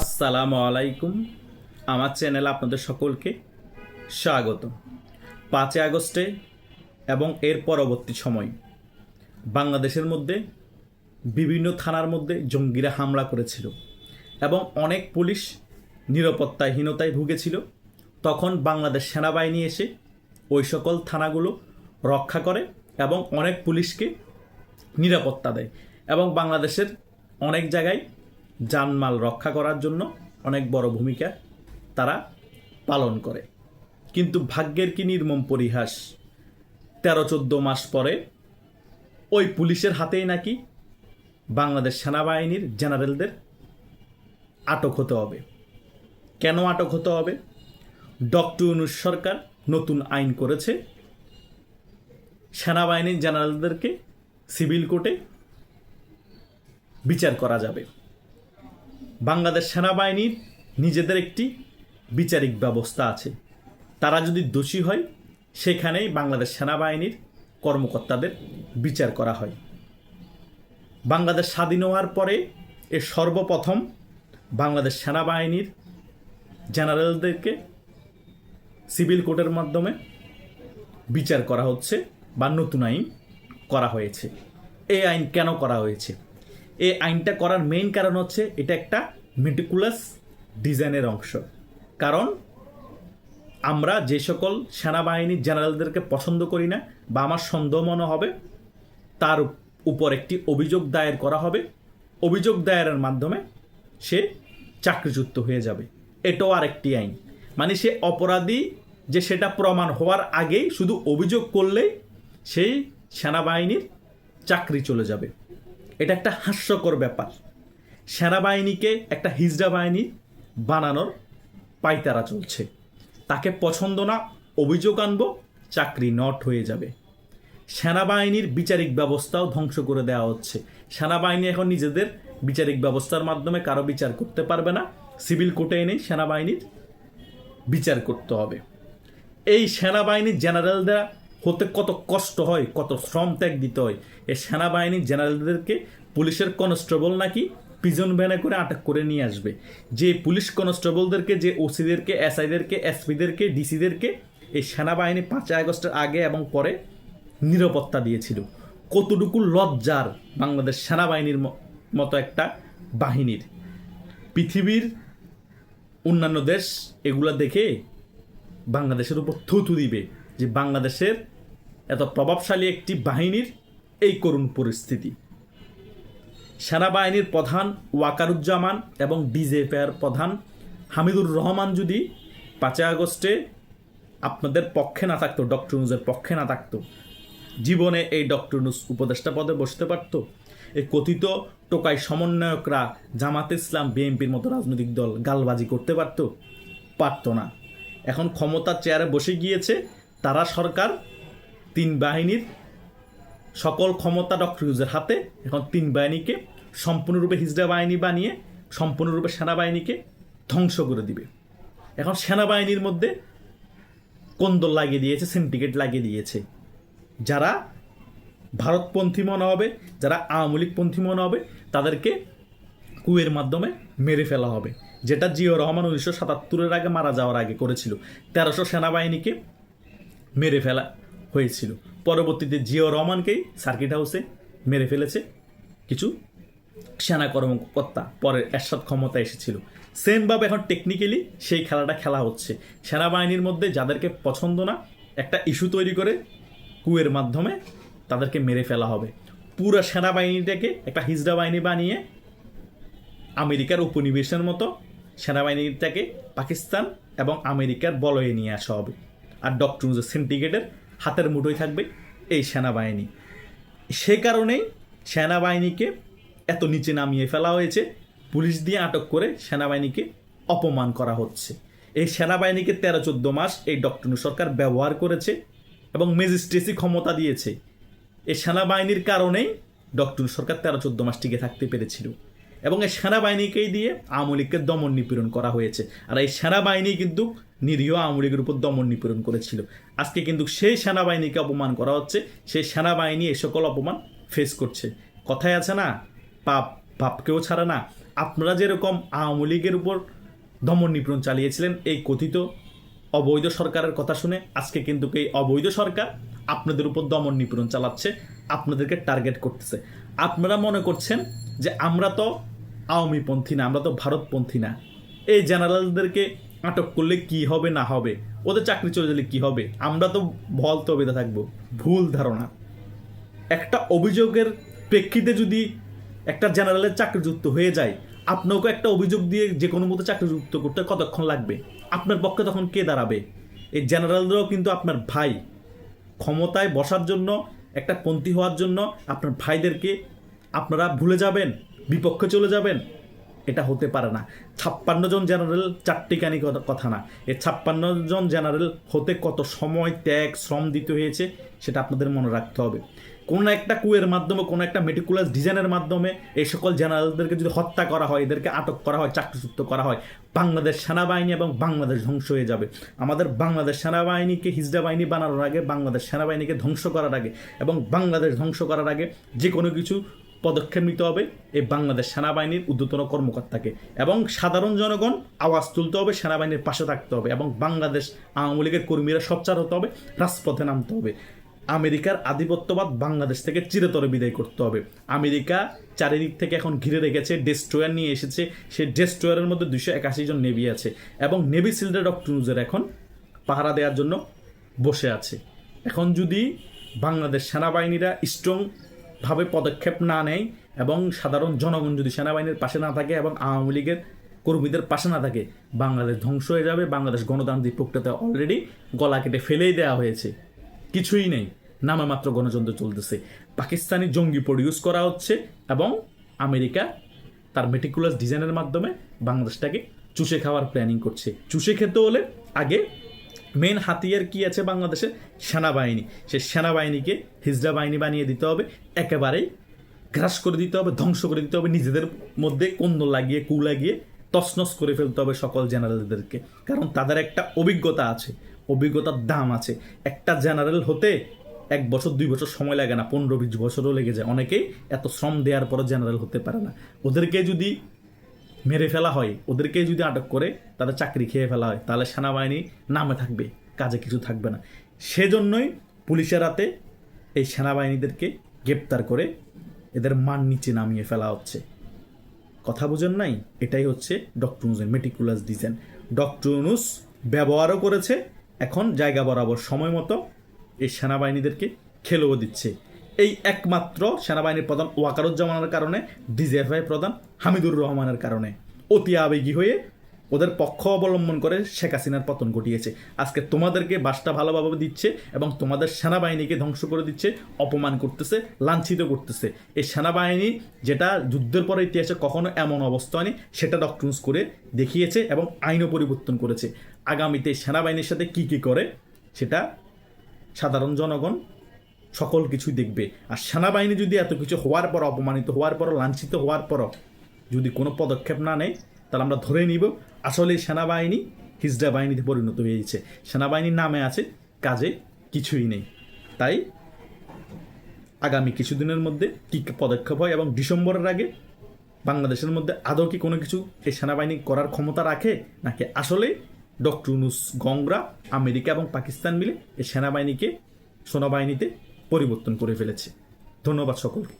আসসালামু আলাইকুম। আমার চ্যানেলে আপনাদের সকলকে স্বাগত। পাঁচই আগস্টে এবং এর পরবর্তী সময় বাংলাদেশের মধ্যে, বিভিন্ন থানার মধ্যে জঙ্গিরা হামলা করেছিল এবং অনেক পুলিশ নিরাপত্তাহীনতায় ভুগেছিল। তখন বাংলাদেশ সেনাবাহিনী এসে ওই সকল থানাগুলো রক্ষা করে এবং অনেক পুলিশকে নিরাপত্তা দেয় এবং বাংলাদেশের অনেক জায়গায় জানমাল রক্ষা করার জন্য অনেক বড় ভূমিকা তারা পালন করে। কিন্তু ভাগ্যের কি নির্মম পরিহাস? তেরো চোদ্দ মাস পরে ওই পুলিশের হাতেই নাকি বাংলাদেশ সেনাবাহিনীর জেনারেলদের আটক হতে হবে। কেন আটক হতে হবে? ডক্টর ইউনুস সরকার নতুন আইন করেছে। সেনাবাহিনীর জেনারেলদেরকে সিভিল কোর্টে বিচার করা যাবে। বাংলাদেশ সেনাবাহিনীর নিজেদের একটি বিচারিক ব্যবস্থা আছে। তারা যদি দোষী হয়, সেখানেই বাংলাদেশ সেনাবাহিনীর কর্মকর্তাদের বিচার করা হয়। বাংলাদেশ স্বাধীন হওয়ার পরে এ সর্বপ্রথম বাংলাদেশ সেনাবাহিনীর জেনারেলদেরকে সিভিল কোর্টের মাধ্যমে বিচার করা হচ্ছে বা নতুন আইন করা হয়েছে। এই আইন কেন করা হয়েছে? এই আইনটা করার মেইন কারণ হচ্ছে এটা একটা মেটিকুলাস ডিজাইনের অংশ। কারণ আমরা যে সকল সেনাবাহিনীর জেনারেলদেরকে পছন্দ করি না বা আমার সন্দেহ মনে হবে, তার উপর একটি অভিযোগ দায়ের করা হবে। অভিযোগ দায়েরের মাধ্যমে সে চাকরিচ্যুত হয়ে যাবে। এটাও আরেকটি আইন। মানে সে অপরাধী যে সেটা প্রমাণ হওয়ার আগেই শুধু অভিযোগ করলেই সেই সেনাবাহিনীর চাকরি চলে যাবে। এটা একটা হাস্যকর ব্যাপার। সেনাবাহিনীকে একটা হিজড়া বাহিনী বানানোর পাইতারা চলছে। তাকে পছন্দ না, অভিযোগ আনব, চাকরি নট হয়ে যাবে। সেনাবাহিনীর বিচারিক ব্যবস্থাও ধ্বংস করে দেওয়া হচ্ছে। সেনাবাহিনী এখন নিজেদের বিচারিক ব্যবস্থার মাধ্যমে কারও বিচার করতে পারবে না। সিভিল কোর্টে এনেই সেনাবাহিনীর বিচার করতে হবে। এই সেনাবাহিনীর জেনারেলদের হতে কত কষ্ট হয়, কত শ্রম ত্যাগ দিতে হয়। এ সেনাবাহিনীর জেনারেলদেরকে পুলিশের কনস্টেবল নাকি পিজন ভ্যানে করে আটক করে নিয়ে আসবে। যে পুলিশ কনস্টেবলদেরকে, যে ওসিদেরকে, এসআইদেরকে, এসপিদেরকে, ডিসিদেরকে এই সেনাবাহিনী পাঁচই আগস্টের আগে এবং পরে নিরাপত্তা দিয়েছিল। কতটুকু লজ্জার বাংলাদেশ সেনাবাহিনীর মতো একটা বাহিনীর। পৃথিবীর অন্যান্য দেশ এগুলো দেখে বাংলাদেশের উপর থুথু দিবে যে বাংলাদেশের এত প্রভাবশালী একটি বাহিনীর এই করুণ পরিস্থিতি। সেনাবাহিনীর প্রধান ওয়াকারুজ্জামান এবং ডিজেপিআর প্রধান হামিদুর রহমান যদি পাঁচই আগস্টে আপনাদের পক্ষে না থাকতো, ডক্টর নুজের পক্ষে না থাকতো, জীবনে এই ডক্টর নুস উপদেষ্টা পদে বসতে পারতো। এই কথিত টোকাই সমন্বয়করা জামাত ইসলাম, বিএনপির মতো রাজনৈতিক দল গালবাজি করতে পারতো পারতো না। এখন ক্ষমতার চেয়ারে বসে গিয়েছে তারা সরকার তিন বাহিনীর সকল ক্ষমতা ডক্টর ইউজের হাতে। এখন তিন বাহিনীকে সম্পূর্ণরূপে হিজড়া বাহিনী বানিয়ে, সম্পূর্ণরূপে সেনাবাহিনীকে ধ্বংস করে দিবে। এখন সেনাবাহিনীর মধ্যে কোন্দল লাগিয়ে দিয়েছে সিন্ডিকেট লাগিয়ে দিয়েছে। যারা ভারতপন্থী মনে হবে যারা আওয়ামী লীগপন্থী মনে হবে তাদেরকে কুয়ের মাধ্যমে মেরে ফেলা হবে। যেটা জিও রহমান উনিশশো সাতাত্তরের আগে মারা যাওয়ার আগে করেছিল। তেরোশো সেনাবাহিনীকে মেরে ফেলা হয়েছিল। পরবর্তীতে জিও রহমানকেই সার্কিট হাউসে মেরে ফেলেছে কিছু সেনা কর্মকর্তা পরে এরশাদ ক্ষমতা এসেছিল। সেমভাবে এখন টেকনিক্যালি সেই খেলাটা খেলা হচ্ছে। সেনাবাহিনীর মধ্যে যাদেরকে পছন্দ না, একটা ইস্যু তৈরি করে কুয়ের মাধ্যমে তাদেরকে মেরে ফেলা হবে। পুরো সেনাবাহিনীটাকে একটা হিজড়া বাহিনী বানিয়ে আমেরিকার উপনিবেশের মতো সেনাবাহিনীটাকে পাকিস্তান এবং আমেরিকার বলয়ে নিয়ে আসা হবে। আর ডক্টর সিন্ডিকেটের হাতের মুঠোয় থাকবে এই সেনাবাহিনী। সে কারণেই সেনাবাহিনীকে এত নিচে নামিয়ে ফেলা হয়েছে। পুলিশ দিয়ে আটক করে সেনাবাহিনীকে অপমান করা হচ্ছে। এই সেনাবাহিনীকে তেরো চোদ্দ মাস এই ডক্টর সরকার ব্যবহার করেছে এবং ম্যাজিস্ট্রেসি ক্ষমতা দিয়েছে। এই সেনাবাহিনীর কারণেই ডক্টর সরকার তেরো চোদ্দ মাস টিকে থাকতে পেরেছিল। এবং এই সেনাবাহিনীকেই দিয়ে আওয়ামী লীগকে দমন নিপীড়ন করা হয়েছে। আর এই সেনাবাহিনী কিন্তু নিরীহ আওয়ামী লীগের উপর দমন নিপীড়ন করেছিল। আজকে কিন্তু সেই সেনাবাহিনীকে অপমান করা হচ্ছে, সেই সেনাবাহিনী এই সকল অপমান ফেস করছে। কথায় আছে না, পাপ, পাপকেও ছাড়ে না। আপনারা যেরকম আওয়ামী লীগের উপর দমন নিপীড়ন চালিয়েছিলেন, এই কথিত অবৈধ সরকারের কথা শুনে আজকে কিন্তু এই অবৈধ সরকার আপনাদের উপর দমন নিপীড়ন চালাচ্ছে, আপনাদেরকে টার্গেট করতেছে। আপনারা মনে করছেন যে আমরা তো আওয়ামীপন্থী না, আমরা তো ভারতপন্থী না। এই জেনারেলদেরকে আটক করলে কি হবে, না হবে? ওদের চাকরি চলে গেলে কি হবে? আমরা তো ভল তো তবিতে থাকব। ভুল ধারণা। একটা অভিযোগের প্রেক্ষিতে যদি একটা জেনারেলের চাকরিযুক্ত হয়ে যায় আপনাকে একটা অভিযোগ দিয়ে যে কোনো মতো চাকরিযুক্ত করতে কতক্ষণ লাগবে? আপনার পক্ষে তখন কে দাঁড়াবে? এই জেনারেলরাও কিন্তু আপনার ভাই। ক্ষমতায় বসার জন্য, একটা পন্থী হওয়ার জন্য আপনার ভাইদেরকে আপনারা ভুলে যাবেন। বিপক্ষে চলে যাবেন? এটা হতে পারে না। ছাপ্পান্ন জন জেনারেল চারটিকানি কথা- কথা না। এই ছাপ্পান্ন জন জেনারেল হতে কত সময়, ত্যাগ, শ্রম দিতে হয়েছে, সেটা আপনাদের মনে রাখতে হবে। কোনো একটা কুয়ের মাধ্যমে, কোনো একটা মেটিকুলাস ডিজাইনের মাধ্যমে এই সকল জেনারেলদেরকে যদি হত্যা করা হয়, এদেরকে আটক করা হয়, চাকরিচ্যুত করা হয়, বাংলাদেশ সেনাবাহিনী এবং বাংলাদেশ ধ্বংস হয়ে যাবে। আমাদের বাংলাদেশ সেনাবাহিনীকে হিজড়া বাহিনী বানানোর আগে, বাংলাদেশ সেনাবাহিনীকে ধ্বংস করার আগে এবং বাংলাদেশ ধ্বংস করার আগে যে কোনো কিছু পদক্ষেপ নিতে হবে। এই বাংলাদেশ সেনাবাহিনীর ঊর্ধ্বতন কর্মকর্তাকে এবং সাধারণ জনগণ আওয়াজ তুলতে হবে, সেনাবাহিনীর পাশে থাকতে হবে এবং বাংলাদেশ আওয়ামী লীগের কর্মীরা সোচ্চার হতে হবে, রাজপথে নামতে হবে। আমেরিকার আধিপত্যবাদ বাংলাদেশ থেকে চিরতরে বিদায় করতে হবে। আমেরিকা চারিদিক থেকে এখন ঘিরে রেখেছে, ডেস্ট্রয়ার নিয়ে এসেছে। সেই ডেস্ট্রয়ারের মধ্যে দুশো একাশি জন নেভি আছে এবং নেভি সিলডার ডক্টর নিউজের এখন পাহারা দেওয়ার জন্য বসে আছে। এখন যদি বাংলাদেশ সেনাবাহিনীরা স্ট্রং ভাবে পদক্ষেপ না নেয় এবং সাধারণ জনগণ যদি সেনাবাহিনীর পাশে না থাকে এবং আওয়ামী লীগের কর্মীদের পাশে না থাকে, বাংলাদেশ ধ্বংস হয়ে যাবে, বাংলাদেশ গণতান্ত্রিক প্রক্রিয়াতে অলরেডি গলা কেটে ফেলেই দেওয়া হয়েছে। কিছুই নেই, নামে মাত্র গণতন্ত্র চলতেছে। পাকিস্তানি জঙ্গি প্রডিউস করা হচ্ছে এবং আমেরিকা তার মেটিকুলাস ডিজাইনের মাধ্যমে বাংলাদেশটাকে চুষে খাওয়ার প্ল্যানিং করছে। চুষে খেতে হলে আগে মেন হাতিয়ার কি আছে বাংলাদেশে? সেনাবাহিনী। সে সেনাবাহিনীকে হিজড়া বাহিনী বানিয়ে দিতে হবে, একেবারেই গ্রাস করে দিতে হবে, ধ্বংস করে দিতে হবে, নিজেদের মধ্যে কন্দ লাগিয়ে, কু লাগিয়ে তছনছ করে ফেলতে হবে সকল জেনারেলদেরকে। কারণ তাদের একটা অভিজ্ঞতা আছে, অভিজ্ঞতার দাম আছে। একটা জেনারেল হতে এক বছর, দুই বছর সময় লাগে না, পনেরো, বিশ বছরও লেগে যায়। অনেকেই এত শ্রম দেওয়ার পরও জেনারেল হতে পারে না। ওদেরকে যদি মেরে ফেলা হয়। ওদেরকে যদি আটক করে তাদের চাকরি খেয়ে ফেলা হয়। তাহলে সেনাবাহিনী নামে থাকবে, কাজে কিছু থাকবে না। সেজন্যই পুলিশের হাতে এই সেনাবাহিনীদেরকে গ্রেপ্তার করে এদের মান নিচে নামিয়ে ফেলা হচ্ছে। কথা বুঝেন নাই? এটাই হচ্ছে ডক্টর ইউনুসের মেটিকুলাস ডিজাইন ডক্টর ব্যবহারও করেছে, এখন জায়গা বরাবর সময় মতো এই সেনাবাহিনীদেরকে খেলেও দিচ্ছে। এই একমাত্র সেনাবাহিনীর প্রধান ওয়াকারুজ্জামানের কারণে, ডিজিএফআই প্রধান হামিদুর রহমানের কারণে। অতি আবেগী হয়ে ওদের পক্ষ অবলম্বন করে শেখ হাসিনার পতন ঘটিয়েছে। আজকে তোমাদেরকে বাসটা ভালোভাবে দিচ্ছে এবং তোমাদের সেনাবাহিনীকে ধ্বংস করে দিচ্ছে, অপমান করতেছে, লাঞ্ছিত করতেছে। এই সেনাবাহিনী যেটা যুদ্ধের পরে ইতিহাসে কখনো এমন অবস্থা হয়নি, সেটা ডক্টরস করে দেখিয়েছে এবং আইনও পরিবর্তন করেছে। আগামীতে সেনাবাহিনীর সাথে কি কি করে, সেটা সাধারণ জনগণ সকল কিছু দেখবে। আর সেনাবাহিনী যদি এত কিছু হওয়ার পর অপমানিত হওয়ার পর লাঞ্ছিত হওয়ার পর যদি কোনো পদক্ষেপ না নেয়, তাহলে আমরা ধরে নিব আসলে সেনাবাহিনী হিজড়া বাহিনীতে পরিণত হয়েছে সেনাবাহিনীর নামে আছে, কাজে কিছুই নেই। তাই আগামী কিছুদিনের মধ্যে কী পদক্ষেপ হয় এবং ডিসেম্বরের আগে বাংলাদেশের মধ্যে আদৌ কি কোনো কিছু এই সেনাবাহিনী করার ক্ষমতা রাখে, নাকি আসলে ডক্টর ইউনুস গংরা আমেরিকা এবং পাকিস্তান মিলে এই সেনাবাহিনীকে, সেনাবাহিনীতে পরিবর্তন করে ফেলেছে। ধন্যবাদ সকলকে।